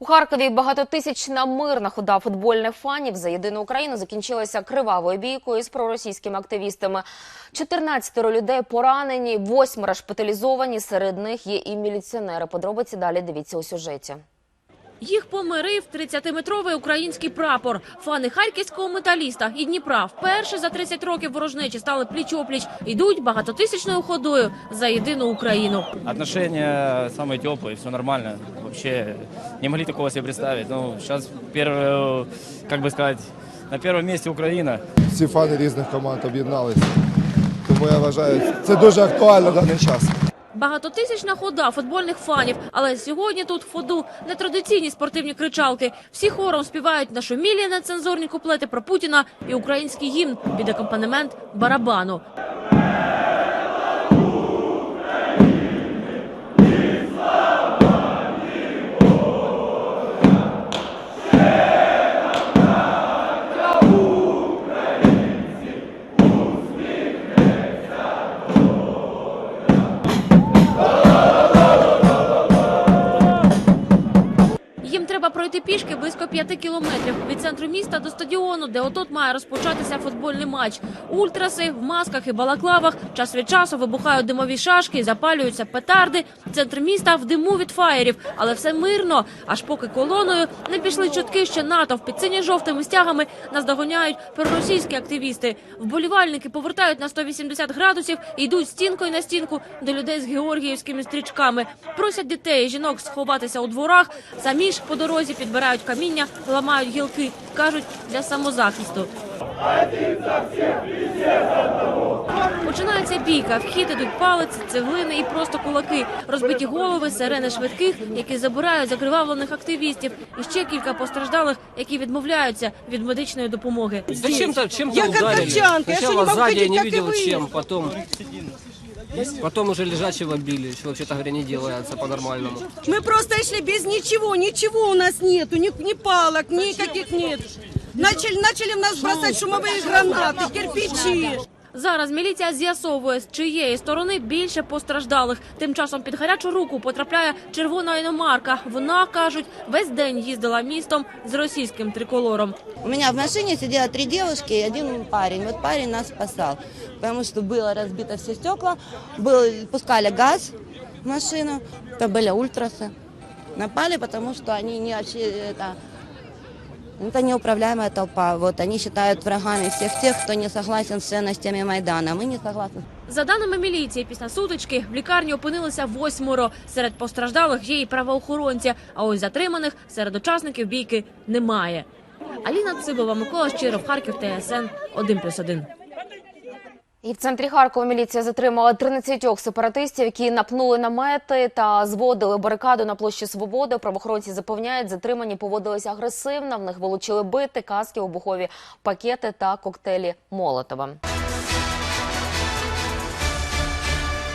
У Харкові багатотисячна мирна хода футбольних фанів за єдину Україну закінчилася кривавою бійкою з проросійськими активістами. 14 людей поранені, восьмеро шпиталізовані. Серед них є і міліціонери. Подробиці далі дивіться у сюжеті. Їх помирив 30-метровий український прапор. Фани харківського металіста і Дніпра вперше за 30 років ворожнечі стали пліч-опліч. Йдуть багатотисячною ходою за єдину Україну. Отношения самые теплые, все нормально. Вообще не могли такого себе представить. Ну, сейчас, первый, как бы сказать, на первом месте Украина. всі фани різних команд об'єдналися. Тому я вважаю, це дуже актуально в даний час. Багатотисячна хода футбольних фанів. Але сьогодні тут в ходу нетрадиційні спортивні кричалки. Всі хором співають нашумілі нецензурні куплети про Путіна і український гімн під акомпанемент барабану. ആയിരിക്കും треба пройти пішки близько п'яти кілометрів від центру міста до стадіону, де отут має розпочатися футбольний матч. Ультраси в масках і балаклавах час від часу вибухають димові шашки, запалюються петарди. Центр міста в диму від фаєрів, але все мирно. Аж поки колоною не пішли чутки, що натовп під синьо-жовтими стягами наздоганяють проросійські активісти. Вболівальники повертають на 180 градусів і йдуть стінкою на стінку до людей з георгіївськими стрічками. Просять дітей і жінок сховатися у дворах. Самі ж по дорозі підбирають каміння, ламають гілки. кажуть для самозахисту. Починається бійка. В хід ідуть палиці, цеглини і просто кулаки. Розбиті голови, сирени швидких, які забирають закривавлених активістів. І ще кілька постраждалих, які відмовляються від медичної допомоги. Зачем-то чем-то Я я не могу не как и видел вы? чем, потом... Потом уже лежачего били, что вообще-то говоря не делается по-нормальному. Мы просто шли без ничего, ничего у нас нету, ни, ни палок, никаких нет. Начали, начали в нас бросать шумовые гранаты, кирпичи. Зараз міліція з'ясовує, з чиєї сторони більше постраждалих. Тим часом під гарячу руку потрапляє червона іномарка. Вона кажуть, весь день їздила містом з російським триколором. У меня в машине сидело три девушки и один парень. Вот парень нас спасал, потому что было разбито все стекла, был, пускали газ в машину, это были ультрасы. Напали, потому что они не вообще это, это неуправляемая толпа. Вот они считают врагами всех тех, кто не согласен с ценностями Майдана. Мы не согласны. За даними міліції, після сутички в лікарні опинилися восьмеро. Серед постраждалих є і правоохоронці. А ось затриманих серед учасників бійки немає. Аліна Цибова, Микола Щиров, Харків, ТСН 1+,1. І в центрі Харкова міліція затримала 13 сепаратистів, які напнули намети та зводили барикаду на площі Свободи. Правоохоронці запевняють, затримані поводилися агресивно. В них вилучили бити, каски, обухові пакети та коктейлі Молотова.